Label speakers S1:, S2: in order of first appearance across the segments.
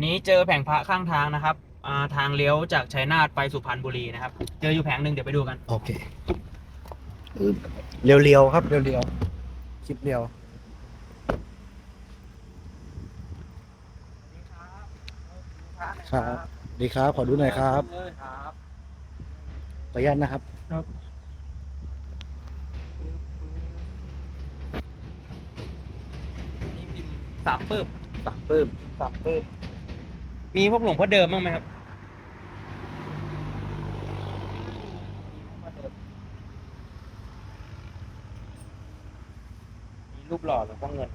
S1: วันนี้เจอแผงพระข้างทางนะครับอ่าทางเลี้ยวจากชัยนาทไปสุพรรณบุรีนะครับ เจออยู่แผงหนึ่งเดี๋ยวไปดูกัน
S2: โอเคเรียวๆครับเรียวๆคลิปเรียวครับดีครับ ขอดูหน่อยครับ
S1: ครับ
S2: ขออนุญาตนะครับ
S1: นี่พิมพ์สามปื้ม
S2: สามปื้ม
S1: สามปื้ม มีพวกหลวงพ่อเดิมบ้างไหมครับ มีรูปหล่อหลวงพ่อเงิน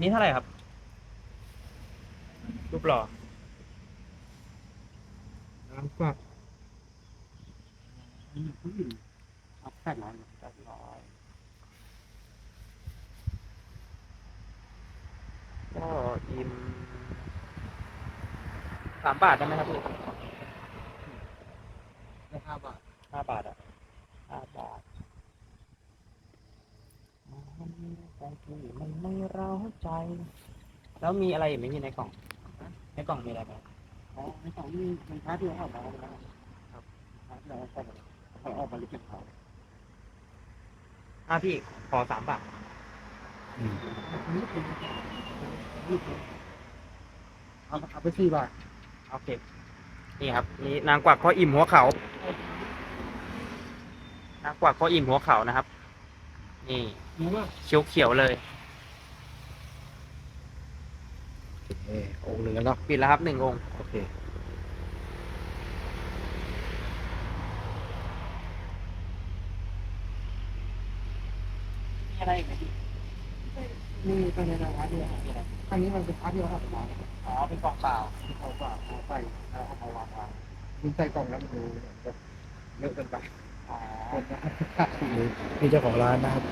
S1: นี่เท่าไหร่ครับ รูปหล่อ
S2: น้ำกวัก
S1: ครับแปดร้อยแปดร้อยก็อิมสามบาทได้ไหมครับพี่
S2: ห้าบาท
S1: ห้าบาทอะห้าบาทมันคงที่มันไม่เร้าใจ แล้วมีอะไรอีกไหมพี่ในกล่อง ในกล่องมีอะไรไหม
S2: อ๋อในสองนี่เป็นพาร์ทที่เราออกมาแล้วครับพาร์ทที่เราออกมาเขาออกมาลิขิตเขา
S1: อะพี่ขอสามบาท
S2: เอาเอาไปสี่บาท
S1: โอเคนี่ครับนี่นางกวักพ่ออิ่มหัวเขานางกวักพ่ออิ่มหัวเขานะครับ นี่
S2: รู้ว่า
S1: เขียวเขียวๆเลย
S2: เออองค์หนึ่งแล้วเนาะ
S1: ปิดแล้วครับหนึ่งองค์
S2: โอเค
S1: มีอะไรอีกไหมพี่
S2: นี่เป็นในร้านเดียวอันนี้มันเป็นพาร์ทที่เราออกมา
S1: อ๋อเป็นกล่องเปล่า
S2: เอาว่าเอาใส่เอาเอาวางวางยิงใส่กล่องแล้วมันดูแบบเยอะเกินไป
S1: อ๋อ
S2: นี่เจ้าของร้านนะครับ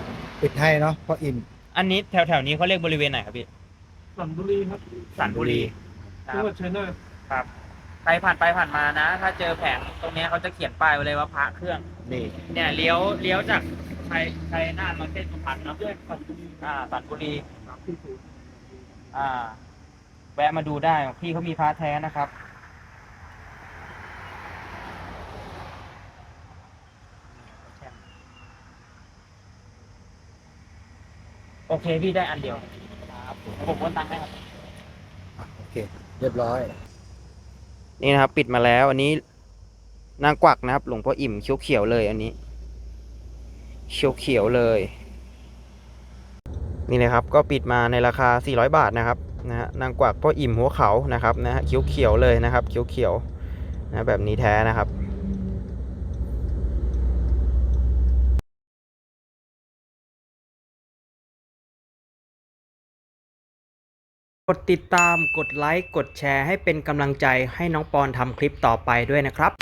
S2: ปิดให้เนาะเพราะอิ่ม
S1: อันนี้แถวแถวๆนี้เขาเรียกบริเวณไหนครับพี่
S3: สันบุรีครับ
S1: สันบุรีค
S3: จั
S1: รั
S3: ง
S1: บ
S3: หวัดชัยนาท
S1: ครับ ใครผ่านไปผ่านมานะ ถ้าเจอแผงตรงเนี้ยเขาจะเขียนป้ายไว้เลยว่าพระเครื่อง
S2: นี่
S1: เนี่ยเลี้ยวเลี้ยวจากชัยชัยนาทมาเส้นสุพรรณเนาะ
S3: แยกสันบุรี
S1: อ่าสันบุรี
S3: สามสี่ศูนย์
S1: อ่า แวะมาดูได้ พี่เขามีพระแท้นะครับ โอเค พี่ได้อันเดียวครับ ผมโอนตังค์ให้ครับ
S2: อะโอเค เรียบร้อย
S1: นี่นะครับ ปิดมาแล้ว อันนี้นางกวักนะครับ หลวงพ่ออิ่มเขียวๆเลย อันนี้เขียวๆเลย นี่นะครับ ก็ปิดมาในราคา 400 บาทนะครับนะฮะนางกวักพ่ออิ่มหัวเขานะครับนะฮะเขียวๆเลยนะครับเขียวๆนะแบบนี้แท้นะครับ กดติดตาม กดไลค์ กดแชร์ให้เป็นกำลังใจให้น้องปอนทำคลิปต่อไปด้วยนะครับ